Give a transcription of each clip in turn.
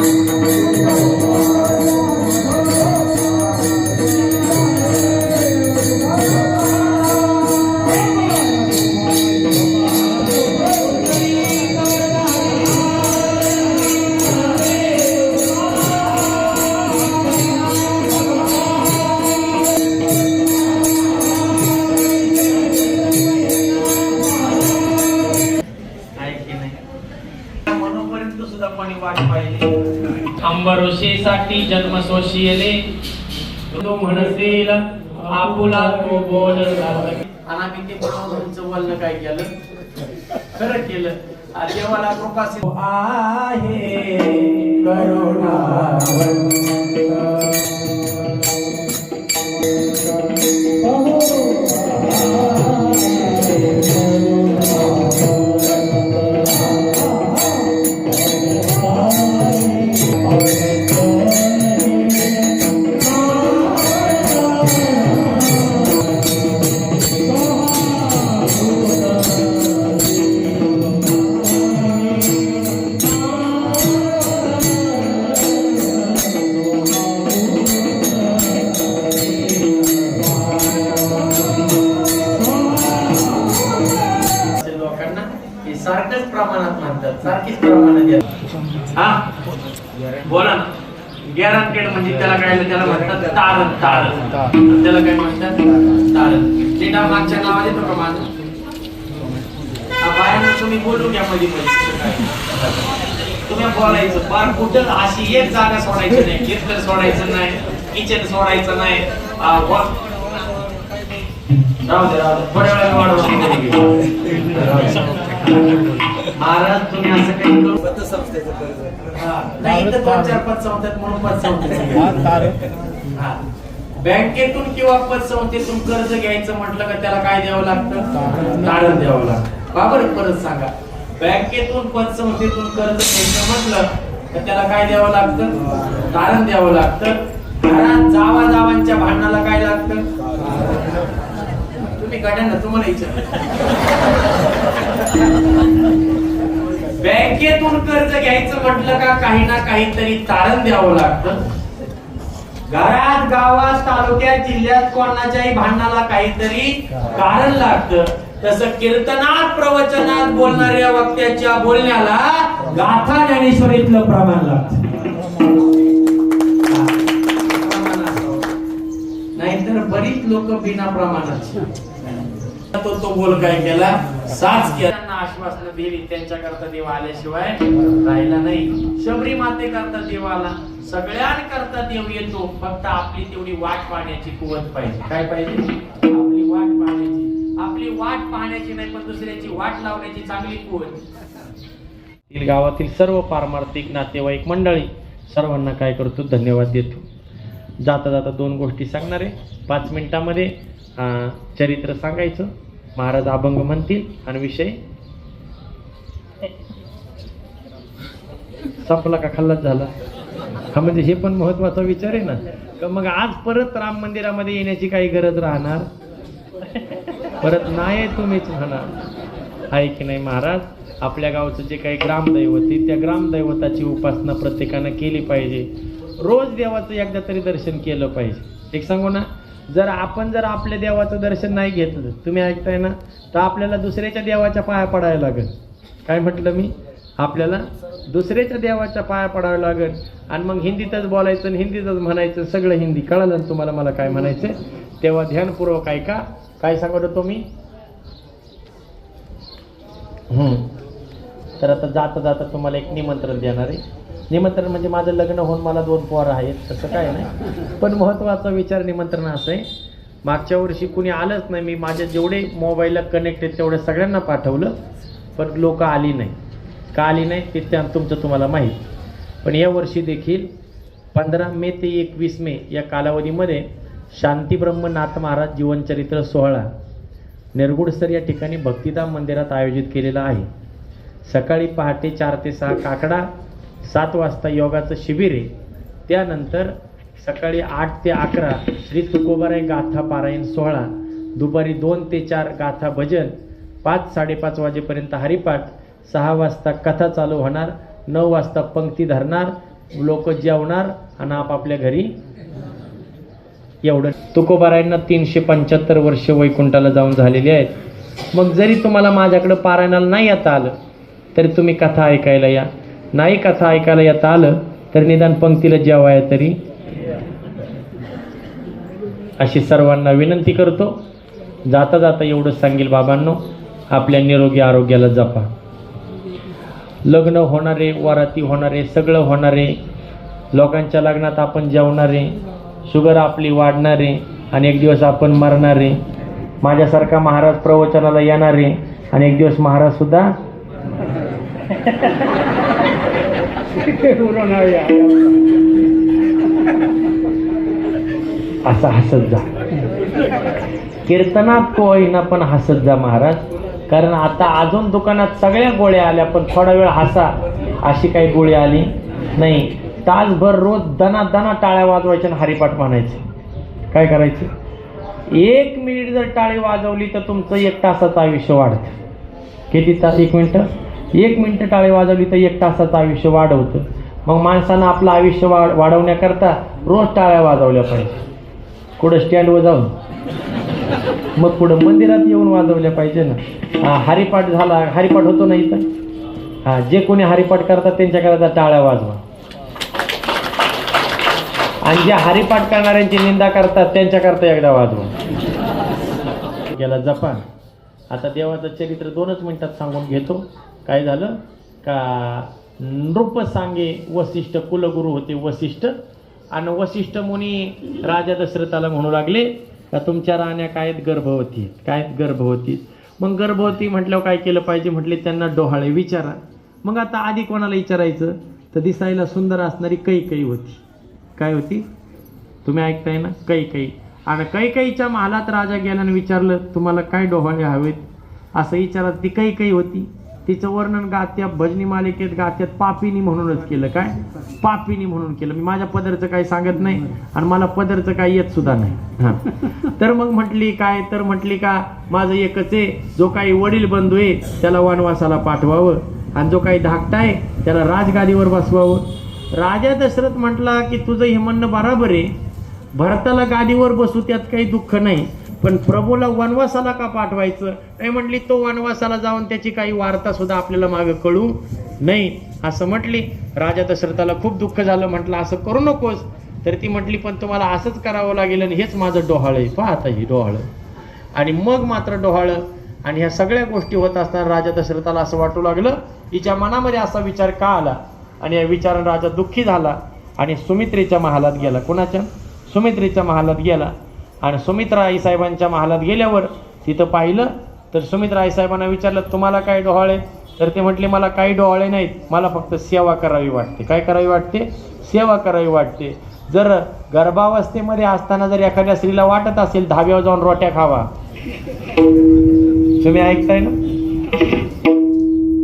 आहे पाहिजे अंबरोशीसाठी जन्म सोशियले तो म्हणतील आपुला तो बोल आणि आम्ही ते तुमचं बोलणं काय केलं? खरं केलं. देवाला कृपा आहे करुणा प्रमाणात मानतात. सारखीच प्रमाणात येतात हा? बोला गॅरंटेड म्हणजे त्याला काय त्याला म्हणतात तारण तारण. त्याला काय म्हणतात? तारण. ते मागच्या नावात येतं का तुम्ही बोलू घ्या मध्ये तुम्ही बोलायचं. फार कुठं अशी एक जागा सोडायची नाही. किचन सोडायचं नाही. किचन सोडायचं नाही. राहू दे राहू दे. थोड्या वेळा वाढवून महाराज तुम्ही असं काही करू हा, नाही तर दोन चार पतसंस्थेत म्हणून पतसंस्थेत हा. बँकेतून किंवा पतसंस्थेतून कर्ज घ्यायचं म्हटलं का त्याला काय द्यावं लागतं? तारण. द्यावं लागतं. बाबर परत सांगा. बँकेतून पतसंस्थेतून कर्ज घ्यायचं म्हटलं तर त्याला काय द्यावं लागतं? तारण द्यावं लागतं. घरात जावा जावांच्या भांडणाला काय लागतं? तुम्ही गाड्या ना तुम्हाला विचार बँकेतून कर्ज घ्यायचं म्हटलं का काही ना काहीतरी तारण द्यावं लागतं. घरात गावात तालुक्यात जिल्ह्यात कोणाच्याही भांडणाला काहीतरी कारण लागतं. तसं कीर्तनात प्रवचनात बोलणाऱ्या वक्त्याच्या बोलण्याला गाथा ज्ञानेश्वरीतलं प्रमाण लागतं. नाहीतर बरीच लोक बिना प्रमाणात. तो तो बोल काय केला? साच त्यांना आश्वासन दिली त्यांच्याकरता देव आल्याशिवाय राहिला नाही. शबरी माते करता देव आला सगळ्यांकरता देव येतो फक्त आपली तेवढी वाट पाहण्याची कुवत पाहिजे. काय पाहिजे? आपली वाट पाहण्याची. आपली वाट पाहण्याची नाही पण दुसऱ्याची वाट लावण्याची चांगली कुवत. गावातील सर्व पारमार्थिक नातेवाईक मंडळी सर्वांना काय करतो? धन्यवाद देतो. जाता जाता दोन गोष्टी सांगणार आहे पाच मिनिटामध्ये चरित्र सांगायचं. महाराज अभंग म्हणतील आणि विषय? संपला का? खाल्लाच झाला. हा म्हणजे हे पण महत्त्वाचा विचार आहे ना. का मग आज परत राम मंदिरामध्ये येण्याची काही गरज राहणार? परत नाही तुम्हीच म्हणा. आहे की नाही महाराज? आपल्या गावचं जे काही ग्रामदैवत आहे त्या ग्रामदैवताची उपासना प्रत्येकानं केली पाहिजे. रोज देवाचं एकदा तरी दर्शन केलं पाहिजे. एक सांगू ना? जर आपण जर आपल्या देवाचं दर्शन नाही घेतलं तुम्ही ऐकताय ना? तर आपल्याला दुसऱ्याच्या देवाच्या पाया पडायला लागेल. काय म्हटलं मी? आपल्याला दुसऱ्याच्या देवाच्या पाया पडावं लागेल. आणि मग हिंदीतच बोलायचं आणि हिंदीतच म्हणायचं सगळं हिंदी. कळलं तुम्हाला मला काय म्हणायचं तेव्हा ध्यानपूर्वक ऐका. काय सांगत होतो मी तर आता जाता जाता तुम्हाला एक निमंत्रण देणार आहे. निमंत्रण म्हणजे माझं लग्न होऊन मला दोन पोरं आहेत तसं काय नाही. पण महत्त्वाचा विचार निमंत्रण असं आहे. मागच्या वर्षी कुणी आलंच नाही. मी माझ्या जेवढे मोबाईलला कनेक्ट आहेत तेवढ्या सगळ्यांना पाठवलं पण लोक आली नाही. का आली नाही? ते त्या तुमचं तुम्हाला माहीत. पण या वर्षी देखील पंधरा मे ते एकवीस मे या कालावधीमध्ये शांतीब्रह्मनाथ महाराज जीवनचरित्र सोहळा निरगुडसर या ठिकाणी भक्तिधाम मंदिरात आयोजित केलेला आहे. सकाळी पहाटे चार ते सहा काकडा सात वाजता योगाचं शिबिर आहे. त्यानंतर सकाळी आठ ते अकरा श्री तुकोबाराय गाथा पारायण सोहळा दुपारी दोन ते चार गाथा भजन पाच साडेपाच वाजेपर्यंत हरिपाठ सहा वाजता कथा चालू होणार नऊ वाजता पंक्ती धरणार लोक जेवणार आणि आपापल्या घरी एवढं. तुकोबारायांना तीनशे पंच्याहत्तर वर्ष वैकुंठाला जाऊन झालेली आहेत. मग जरी तुम्हाला माझ्याकडं पारायणाला नाही येता आलं तरी तुम्ही कथा ऐकायला या. नाही कथा ऐकायला येता आलं? तर निदान पंक्तीला जेवाय तरी. अशी सर्वांना विनंती करतो. जाता जाता एवढंच सांगेल बाबांनो आपल्या निरोगी आरोग्याला जपा. लग्न होणारे वराती होणारे सगळं होणारे लोकांच्या लग्नात आपण जेवणारे शुगर आपली वाढणारे आणि एक दिवस आपण मरणारे माझ्यासारखा महाराज प्रवचनाला येणारे आणि एक दिवस महाराजसुद्धा असं हसत जा. कीर्तनात तो होईना पण हसत जा महाराज. कारण आता अजून दुकानात सगळ्या गोळ्या आल्या पण थोडा वेळ हसा अशी काही गोळी आली नाही. तासभर रोज दना दना टाळ्या वाजवायच्या आणि हरिपाठ म्हणायचे. काय करायचं? एक मिनिट जर टाळी वाजवली तर तुमचं एक तासाचं आयुष्य वाढतं. किती तास एक मिनटं? एक मिनटं टाळी वाजवली तर एक तासाचं आयुष्य वाढवतं. मग माणसानं आपलं आयुष्य वाढ वाढवण्याकरता रोज टाळ्या वाजवल्या पाहिजे. कुठं स्टँडवर जाऊन? मग पुढं मंदिरात येऊन वाजवल्या पाहिजे ना. हरिपाठ झाला हरिपाठ होतो ना इथं? हा जे कोणी हरिपाठ करतात त्यांच्याकरता टाळ्या वाजवा. आणि जे हरिपाठ करणाऱ्यांची निंदा करतात त्यांच्याकरता एकदा वाजवा. गेला जपान. आता देवाचं चरित्र दोनच मिनिटात सांगून घेतो. काय झालं? का नृप सांगे वसिष्ठ कुलगुरू होते वसिष्ठ. आणि वसिष्ठ मुनी राजा दशरथाला म्हणू लागले का तुमच्या राण्या काय आहेत? गर्भवती आहेत. काय आहेत? गर्भवती मग गर्भवती म्हटल्यावर काय केलं पाहिजे? म्हटले त्यांना डोहाळे विचारा. मग आता आधी कोणाला विचारायचं? तर दिसायला सुंदर असणारी कैकई होती. काय होती? तुम्ही ऐकताय ना? कैकई. आणि कैकईच्या महालात राजा गेला आणि विचारलं तुम्हाला काय डोहाळे हवेत? असं विचारत ती कैकई होती. तिचं वर्णन गात्या भजनी मालिकेत गात्यात पापिनी म्हणूनच केलं. काय? पापिनी म्हणून केलं. मी माझ्या पदरचं काही सांगत नाही आणि मला पदरचं काही येत सुद्धा नाही. तर मग म्हटली काय? तर म्हटली का माझं एकच आहे. जो काही वडील बंधू आहे त्याला वनवासाला पाठवावं. आणि जो काही धाकटा आहे त्याला राजगादीवर बसवावं. राजा दशरथ म्हटला की तुझं हे म्हणणं बराबर आहे. भरताला गादीवर बसू त्यात काही दुःख नाही. पण प्रभूला वनवासाला का पाठवायचं? नाही म्हटली तो वनवासाला जाऊन त्याची काही वार्ता सुद्धा आपल्याला मागं कळू नाही असं म्हटली. राजा दशरथाला खूप दुःख झालं. म्हटलं असं करू नकोस. तर ती म्हटली पण तुम्हाला असंच करावं लागेल आणि हेच माझं डोहाळ आहे. पाहता ही डोहाळं. आणि मग मात्र डोहाळं. आणि ह्या सगळ्या गोष्टी होत असताना राजा दशरथाला असं वाटू लागलं हिच्या मनामध्ये असा विचार का आला? आणि या विचारानं राजा दुःखी झाला आणि सुमित्रेच्या महालात गेला. कोणाच्या? सुमित्रेच्या महालात गेला. आणि सुमित्रा आईसाहेबांच्या महालात गेल्यावर तिथं पाहिलं तर सुमित्रा आईसाहेबांना विचारलं तुम्हाला काय डोहाळे? तर ते म्हटले मला काही डोहाळे नाहीत. मला फक्त सेवा करावी वाटते. काय करावी वाटते? सेवा करावी वाटते. जर गर्भावस्थेमध्ये असताना जर एखाद्या स्त्रीला वाटत असेल धाब्यावर जाऊन रोट्या खावा. तुम्ही ऐकताय ना?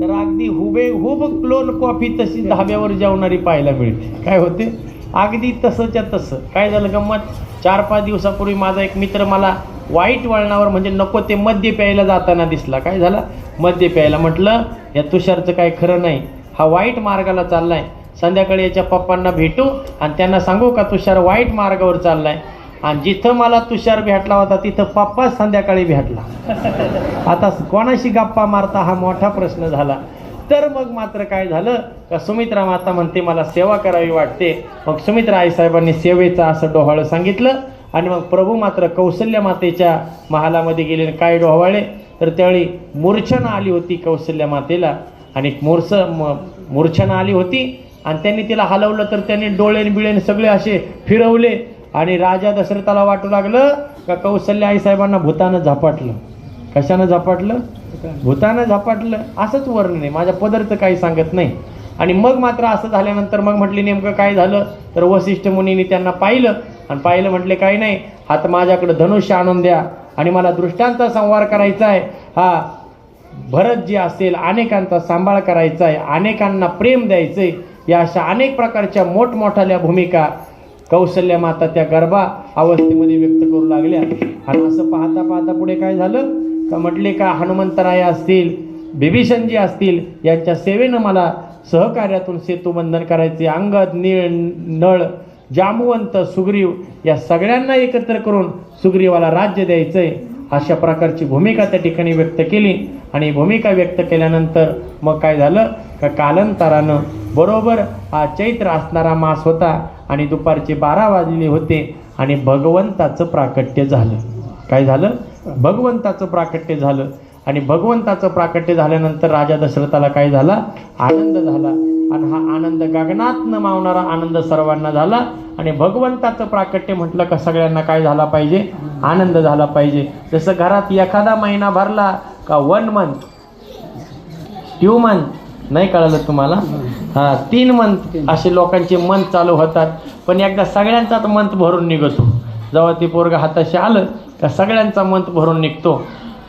तर अगदी हुबे हुब क्लोन कॉफी तशी धाब्यावर जेवणारी पाहायला मिळते. काय होते? अगदी तसंच्या तसं. काय झालं गंमत? चार पाच दिवसापूर्वी माझा एक मित्र मला वाईट वळणावर म्हणजे नको ते मद्य प्यायला जाताना दिसला. काय झालं? मद्य प्यायला म्हटलं या तुषारचं काय खरं नाही. हा वाईट मार्गाला चाललाय. संध्याकाळी याच्या पप्पांना भेटू आणि त्यांना सांगू का तुषार वाईट मार्गावर चाललाय? आणि जिथं मला तुषार भेटला होता तिथं पप्पा संध्याकाळी भेटला. आता कोणाशी गप्पा मारता हा मोठा प्रश्न झाला. तर मग मात्र काय झालं? का सुमित्रा माता म्हणते मला सेवा करावी वाटते. मग सुमित्रा आईसाहेबांनी सेवेचं असं डोहाळं सांगितलं आणि मग प्रभू मात्र कौशल्य मातेच्या महालामध्ये गेले आणि काय डोहाळे तर त्यावेळी मूर्छना आली होती कौशल्य मातेला आणि मूर्छ म मूर्छना आली होती आणि त्यांनी तिला हलवलं तर त्यांनी डोळेन बिळेन सगळे असे फिरवले आणि राजा दशरथाला वाटू लागलं का कौशल्य आईसाहेबांना भूतानं झपाटलं? कशानं झपाटलं? भूतानं झपाटलं असंच वर्णन आहे. माझ्या पदरचं काही सांगत नाही. आणि मग मात्र असं झाल्यानंतर मग म्हटले नेमकं काय झालं? तर वसिष्ठ मुनीने त्यांना पाहिलं. आणि पाहिलं म्हटले काही नाही. आता माझ्याकडं धनुष्य आणून द्या. आणि मला दृष्टांचा संवार करायचा आहे. हा भरत जे असेल अनेकांचा सांभाळ करायचा आहे. अनेकांना प्रेम द्यायचं आहे या अशा अनेक प्रकारच्या मोठमोठाल्या भूमिका कौशल्य माता त्या गर्भा अवस्थेमध्ये व्यक्त करू लागल्या. आणि असं पाहता पाहता पुढे काय झालं? का म्हटले का हनुमंतराय असतील बिभीषणजी असतील यांच्या सेवेनं मला सहकार्यातून सेतुबंधन करायचे. अंगद निळ नळ जामवंत सुग्रीव या सगळ्यांना एकत्र करून सुग्रीवाला राज्य द्यायचं आहे अशा प्रकारची भूमिका त्या ठिकाणी व्यक्त केली. आणि भूमिका व्यक्त केल्यानंतर मग काय झालं? का कालांतरानं बरोबर हा चैत्र असणारा मास होता आणि दुपारचे बारा वाजले होते आणि भगवंताचं प्राकट्य झालं. काय झालं? भगवंताचं प्राकट्य झालं. आणि भगवंताचं प्राकट्य झाल्यानंतर राजा दशरथाला काय झाला? आनंद झाला. आणि हा आनंद गगनात न मावणारा आनंद सर्वांना झाला. आणि भगवंताचं प्राकट्य म्हटलं का सगळ्यांना काय झाला पाहिजे? आनंद झाला पाहिजे. जसं घरात एखादा महिना भरला का वन मंथ ट्यू मंथ नाही कळालं तुम्हाला? हा तीन मंथ असे लोकांचे मंथ चालू होतात. पण एकदा सगळ्यांचाच मंथ भरून निघतो. जेव्हा ती पोरग हाताशी आलं का सगळ्यांचा मंथ भरून निघतो.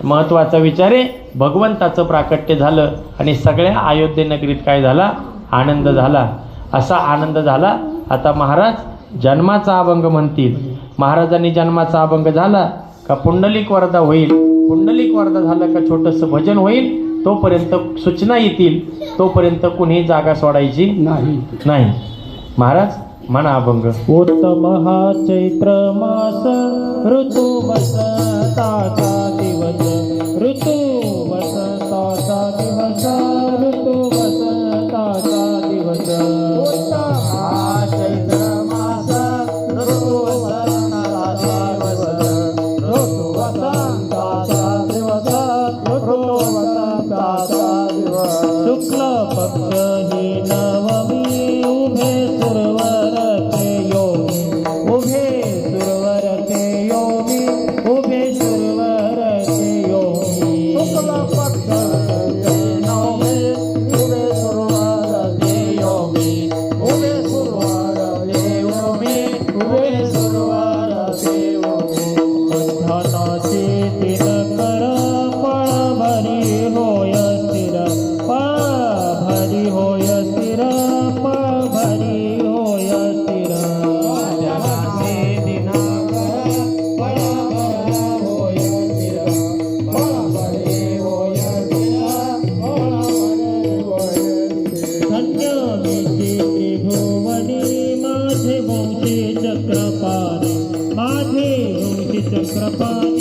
महत्त्वाचा विचार आहे भगवंताचं प्राकट्य झालं आणि सगळ्या अयोध्ये नगरीत काय झाला? आनंद झाला. असा आनंद झाला आता महाराज जन्माचा अभंग म्हणतील. महाराजांनी जन्माचा अभंग झाला का पुंडलिक वरदा होईल? पुंडलिक वरदा झालं का छोटंसं भजन होईल? तोपर्यंत सूचना येतील. तोपर्यंत कुणी जागा सोडायची नाही. नाही. महाराज म्हणा अभंग उत्तम हा चैत्र मास ऋतू दिवस ऋतू Krishna Prabhupada.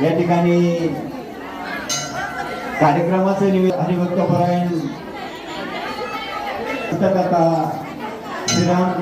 या ठिकाणी कार्यक्रमाचं निमित्त हरिभक्त परायण पुस्तक श्रीराम